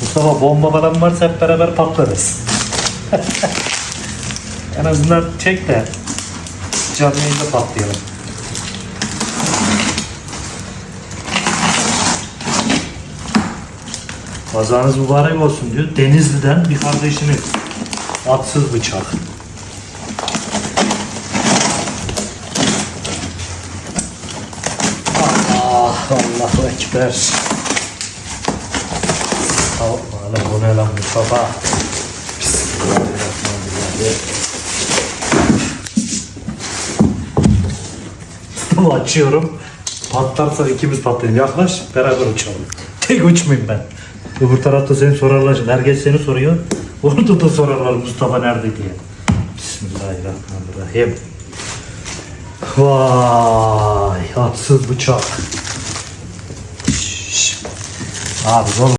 Mustafa bomba falan varsa hep beraber patlarız. en azından çek de canlı yayında patlayalım. Kazanız mübarek olsun diyor. Denizli'den bir kardeşimiz. Atsız bıçak. Allah Allahu Ekber. Lan Mustafa? Bismillahirrahmanirrahim. Açıyorum. Patlarsa ikimiz patlayalım. Yaklaş beraber uçalım. Tek uçmayayım ben. Öbür tarafta seni sorarlar. Herkes seni soruyor. Orada da sorarlar Mustafa nerede diye. Bismillahirrahmanirrahim. Vay atsız bıçak. Abi zor.